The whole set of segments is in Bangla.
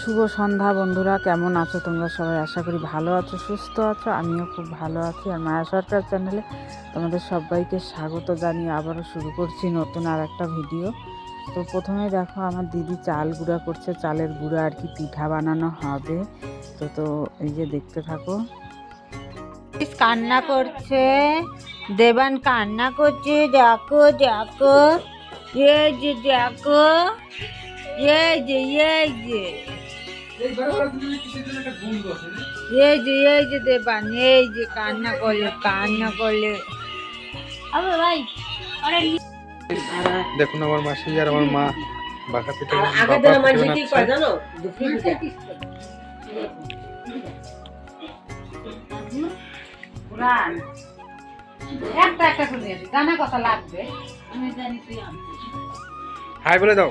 শুভ সন্ধ্যা বন্ধুরা, কেমন আছো তোমরা সবাই? আশা করি ভালো আছো, সুস্থ আছো, আমিও খুব ভালো আছি। আর মায়া সরকার চ্যানেলে তোমাদের সবাইকে স্বাগত জানিয়ে আবারও শুরু করছি নতুন আর একটা ভিডিও। তো প্রথমে দেখো, আমার দিদি চাল গুঁড়া করছে, চালের গুঁড়া আর কি পিঠা বানানো হবে। তো তো এই যে দেখতে থাকো। কান্না করছে, দেবান কান্না করছে, দেখো দেখো, এই যে, দেখো, এই যে এই যে। এই যে এই যে দেবান এই যে কান্না করলে কান্না করলে। আবে ভাই দেখুন আমার মাসি আর আমার মা বাঁকা পিঠে একটা একটা করে জানা কথা লাগবে। আমি জানি তুই হাই বলে দাও।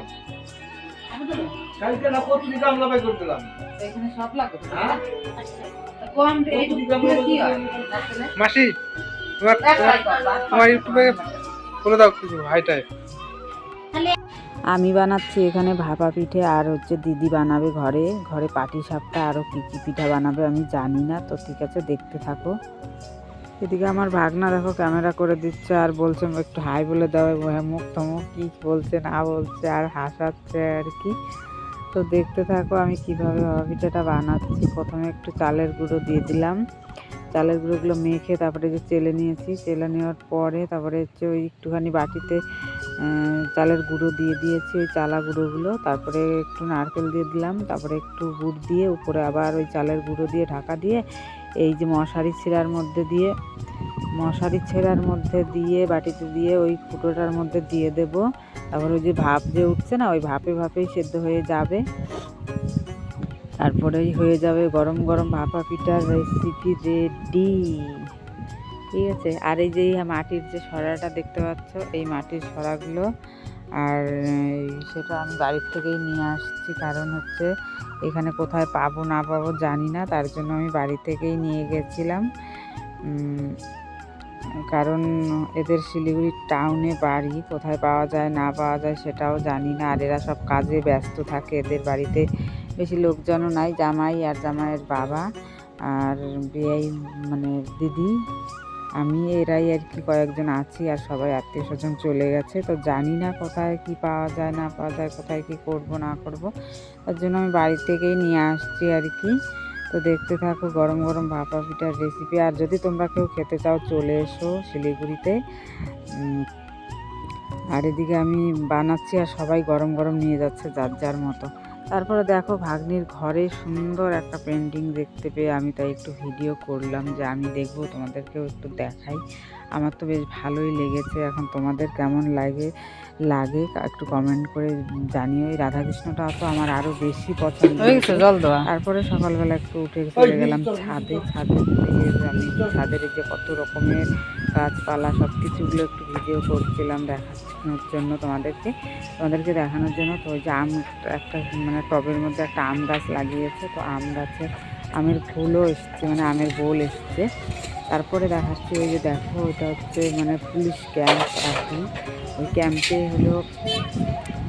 কালকে না গামলা বাই করে দিলাম এখানে সব লাগবে না? তা কম কি হয়? মাসি তোমার তোমার ইউটিউবে বলে দাও কিছু হাইটাই আমি বানাচ্ছি এখানে ভাপা পিঠে আর হচ্ছে দিদি বানাবে ঘরে। ঘরে পাটি সাপটা আরও কী কী পিঠা বানাবে আমি জানি না তো ঠিক আছে দেখতে থাকো। এদিকে আমার ভাগনা দেখো ক্যামেরা করে দিচ্ছে আর বলছে একটু হাই বলে দাও হ্যাঁ মুখ তমুক কী বলছে না বলছে আর হাসাচ্ছে আর কি। তো দেখতে থাকো আমি কীভাবে ভাপা পিঠাটা বানাচ্ছি। প্রথমে একটু চালের গুঁড়ো দিয়ে দিলাম। চালের গুঁড়োগুলো মেখে তারপরে যে চেলে নিয়েছি, চেলে নেওয়ার পরে তারপরে হচ্ছে ওই একটুখানি বাটিতে চালের গুঁড়ো দিয়ে দিয়েছি ওই চালা গুঁড়োগুলো। তারপরে একটু নারকেল দিয়ে দিলাম, তারপরে একটু গুড় দিয়ে উপরে আবার ওই চালের গুঁড়ো দিয়ে ঢাকা দিয়ে এই যে মশারি ছেঁড়ার মধ্যে দিয়ে, মশারি ছেঁড়ার মধ্যে দিয়ে বাটিতে দিয়ে ওই ফুটোটার মধ্যে দিয়ে দেব। তারপরে ওই যে ভাপ যে উঠছে না, ওই ভাপে ভাপেই সেদ্ধ হয়ে যাবে। তারপরেই হয়ে যাবে গরম গরম ভাপা পিঠার রেসিপি রেডি ঠিক আছে? আর এই যে মাটির যে সরাটা দেখতে পাচ্ছ, এই মাটির সরাগুলো, আর সেটা আমি বাড়ির থেকেই নিয়ে আসছি। কারণ হচ্ছে এখানে কোথায় পাবো না পাবো জানি না, তার জন্য আমি বাড়ি থেকেই নিয়ে গেছিলাম। কারণ এদের শিলিগুড়ি টাউনে বাড়ি কোথায় পাওয়া যায়, না পাওয়া যায় সেটাও জানি না। আর এরা সব কাজে ব্যস্ত থাকে, এদের বাড়িতে বেশি লোকজনও নাই, জামাই আর জামাইয়ের বাবা আর বিয়াই মানে দিদি। আমি, এরাই আর কি কয়েকজন আছি আর সবাই আত্মীয় স্বজন চলে গেছে। তো জানি না কোথায় কি পাওয়া যায়, না পাওয়া যায়, কোথায় কি করব, না করব। তার জন্য আমি বাড়ি থেকেই নিয়ে আসছি আর কি। তো দেখতে থাকো গরম গরম ভাপা পিঠার রেসিপি আর যদি তোমরা কেউ খেতে চাও, চলে এসো শিলিগুড়িতে। আর এদিকে আমি বানাচ্ছি আর সবাই গরম গরম নিয়ে যাচ্ছে যার যার মতো। তারপরে দেখো ভাগ্নির ঘরে সুন্দর একটা পেন্টিং দেখতে পেয়ে আমি তাই একটু ভিডিও করলাম যে আমি দেখব তোমাদেরকেও একটু দেখাই। আমার তো বেশ ভালোই লেগেছে এখন তোমাদের কেমন লাগে লাগে একটু কমেন্ট করে জানিও। এই রাধাকৃষ্ণটা তো আমার আরও বেশি পছন্দ জল দেওয়া? তারপরে সকালবেলা একটু উঠে চলে গেলাম ছাদে। ছাদে আমি ছাদের যে কত রকমের গাছপালা সব কিছুগুলো একটু ভিডিও করছিলাম দেখানোর জন্য তোমাদেরকে তোমাদেরকে দেখানোর জন্য তো যে আম একটা মানে টবের মধ্যে একটা আম গাছ লাগিয়েছে, তো আম গাছে আমের ফুলও এসছে মানে আমের বোল এসছে। তারপরে দেখাচ্ছি, ওই যে দেখো, ওটা হচ্ছে মানে পুলিশ ক্যাম্প কি। ওই ক্যাম্পে হলো,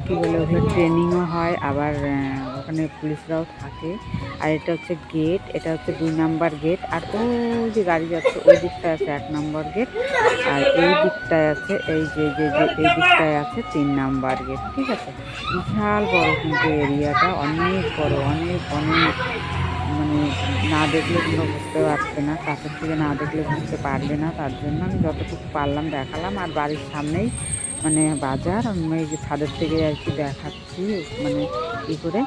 কী বলে ওখানে ট্রেনিংও হয়, আবার ওখানে পুলিশরাও থাকে। আর এটা হচ্ছে গেট, এটা হচ্ছে দুই নাম্বার গেট, আর ওই যে গাড়ি যাচ্ছে, ওই দিকটায় আছে এক নম্বর গেট, আর এই দিকটায় আছে, এই যে যে যে, এই দিকটায় আছে তিন নাম্বার গেট, ঠিক আছে? বিশাল বড় কিন্তু এরিয়াটা, অনেক বড়, অনেক অনেক। মানে না দেখলে তোমরা বুঝতে পারবে না, কাছের থেকে না দেখলে বুঝতে পারবে না, তার জন্য আমি যতটুকু পারলাম দেখালাম। আর বাড়ির সামনেই মানে বাজার, আমি এই যে ছাদের থেকে আর কি দেখাচ্ছি মানে কী করে।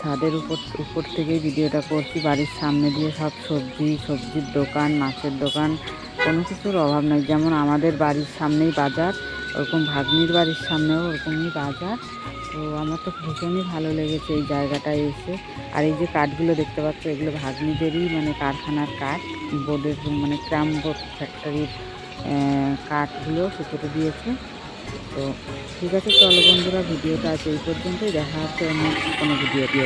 ছাদের উপর উপর থেকেই ভিডিওটা করছি, বাড়ির সামনে দিয়ে সব সবজি, সবজির দোকান, মাছের দোকান, কোনো কিছুর অভাব নাই। যেমন আমাদের বাড়ির সামনেই বাজার, ওরকম ভাগ্নির বাড়ির সামনেও ওরকমই বাজার। তো আমার তো ভীষণই ভালো লেগেছে এই জায়গাটায় এসে। আর এই যে কাঠগুলো দেখতে পাচ্ছ, এগুলো ভাগ্নিদেরই মানে কারখানার কাঠ। বোর্ডের মানে ক্রাম বোর্ড ফ্যাক্টরির কাঠগুলো সুতোতে দিয়েছে। তো ঠিক আছে, চলো বন্ধুরা, ভিডিওটা আছে এই পর্যন্তই। দেখা হচ্ছে অন্য কোনো ভিডিও দিয়ে